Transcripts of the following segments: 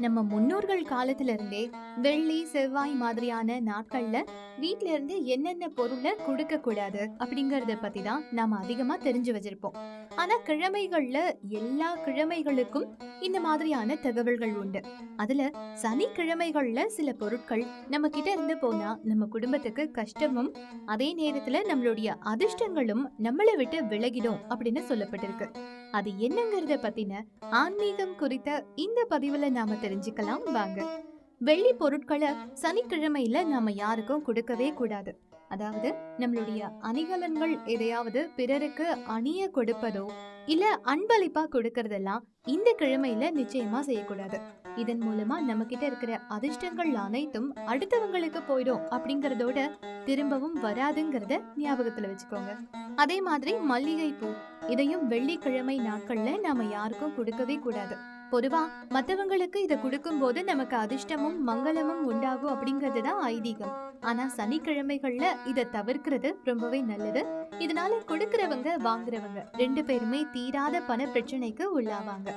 நம்ம முன்னோர்கள் காலத்துல இருந்தே வெள்ளி செவ்வாய் மாதிரியான நாட்கள்ல வீட்ல இருந்து என்னென்ன பொருளை கொடுக்க கூடாது அப்படிங்கறத பத்தி தான் நாம அதிகமா தெரிஞ்சு வச்சிருப்போம். ஆனா கிழமைகள்ல எல்லா கிழமைகளுக்கும் இந்த மாதிரியான தகவல்கள் உண்டு. அதுல சனிக்கிழமைகள்ல சில பொருட்கள் நம்ம கிட்ட இருந்து போனா நம்ம குடும்பத்துக்கு கஷ்டமும் அதே நேரத்துல நம்மளுடைய அதிர்ஷ்டங்களும் நம்மளை விட்டு விலகிடும் அப்படின்னு சொல்லப்பட்டிருக்கு. அது என்னங்கறத பத்தின ஆன்மீகம் குறித்த இந்த பதிவுல நாம தெரிஞ்சுக்கலாம் வாங்க. வெள்ளி பொருட்களை சனிக்கிழமையில நாம யாருக்கும் கொடுக்கவே கூடாது. அதாவது நம்மளுடைய அணிகலன்கள் எதையாவது பிறருக்கு அணிய கொடுப்பதோ இல்ல அன்பளிப்பா கொடுக்கறதெல்லாம் இந்த கிழமையில நிச்சயமா செய்யக்கூடாது. இதன் மூலமா நம்ம கிட்ட இருக்கிற அதிர்ஷ்டங்கள் அனைத்தும் அடுத்தவங்களுக்கு போயிடும் அப்படிங்கறதோட திரும்பவும் வராதுங்கிறத ஞாபகத்துல வச்சுக்கோங்க. அதே மாதிரி மல்லிகை பூ இதையும் வெள்ளிக்கிழமை நாட்கள்ல நாம யாருக்கும் கொடுக்கவே கூடாது. பொதுவா மத்தவங்களுக்கு இத கொடுக்கும்போது நமக்கு அதிர்ஷ்டமும் மங்களமும் உண்டாகும் அப்படிங்கிறது தான் ஐதீகம். ஆனா சனிக்கிழமைகள்ல இதை தவிர்க்கிறது ரொம்பவே நல்லது. இதனால கொடுக்கறவங்க வாங்குறவங்க ரெண்டு பேருமே தீராத பண பிரச்சனைக்கு உள்ளாவாங்க.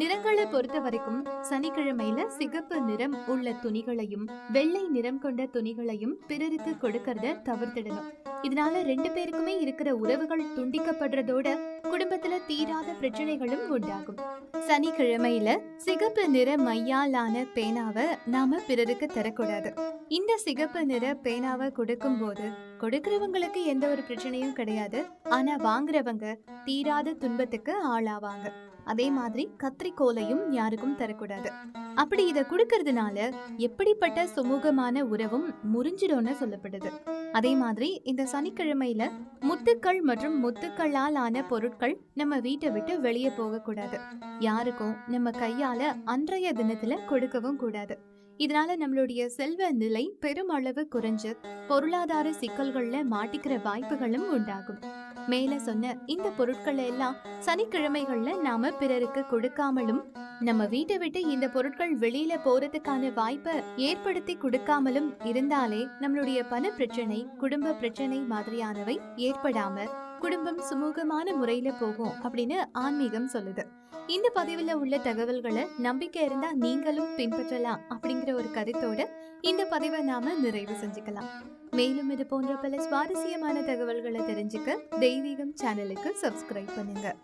நிறங்களை பொறுத்த வரைக்கும் சனிக்கிழமையில சிகப்பு நிறம் உள்ள துணிகளையும் வெள்ளை நிறம் கொண்ட துணிகளையும் பிறருக்கு கொடுக்கறத தவிர்த்திடணும். இதனால ரெண்டு பேருக்குமே இருக்கிற உறவுகள் துண்டிக்கப்படுறதோட குடும்பத்துல தீராத பிரச்சனைகளும் உண்டாகும். சனிக்கிழமையில சிகப்பு நிற மையாலான பேனாவை நாம பிறருக்கு தரக்கூடாது. இந்த சிகப்பு நிற பேனாவை கொடுக்கும் போது கொடுக்கறவங்களுக்கு எந்த ஒரு பிரச்சனையும் கிடையாது. ஆனா வாங்குறவங்க தீராத துன்பத்துக்கு ஆளாவாங்க. அதே மாதிரி கத்திரிக்கோலையும் யாருக்கும் தரக்கூடாது. அப்படி இதை கொடுக்கறதுனால எப்படிப்பட்ட சுமூகமான உறவும் முறிஞ்சிடும்னு சொல்லப்படுது. அதே மாதிரி இந்த சனிக்கிழமையில முத்துக்கள் மற்றும் முத்துக்களால் ஆன பொருட்கள் நம்ம வீட்டை விட்டு வெளியே போகக்கூடாது. யாருக்கும் நம்ம கையால அன்றைய தினத்துல கொடுக்கவும் கூடாது. இதனால நம்மளுடைய செல்வ நிலை பெருமளவு குறைஞ்சு பொருளாதார சிக்கல்கள்ல மாட்டிக்கிற வாய்ப்புகளும் உண்டாகும். மேல சொன்ன இந்த பொருட்கள் எல்லாம் சனிக்கிழமைகள்ல நாம பிறருக்கு கொடுக்காமலும் நம்ம வீட்டை விட்டு இந்த பொருட்கள் வெளியில போறதுக்கான வாய்ப்பை ஏற்படுத்தி கொடுக்காமலும் இருந்தாலே நம்மளுடைய பண பிரச்சனை குடும்ப பிரச்சனை மாதிரியானவை ஏற்படாம குடும்பம் சுமூகமான முறையில போகும் அப்படின்னு ஆன்மீகம் சொல்லுது. இந்த பதிவுல உள்ள தகவல்களை நம்பிக்கை இருந்தா நீங்களும் பின்பற்றலாம் அப்படிங்கிற ஒரு கருத்தோட இந்த பதிவை நாம நிறைவு செஞ்சுக்கலாம். மேலும் இது போன்ற பல சுவாரஸ்யமான தகவல்களை தெரிஞ்சுக்க தெய்வீகம் சேனலுக்கு சப்ஸ்கிரைப் பண்ணுங்க.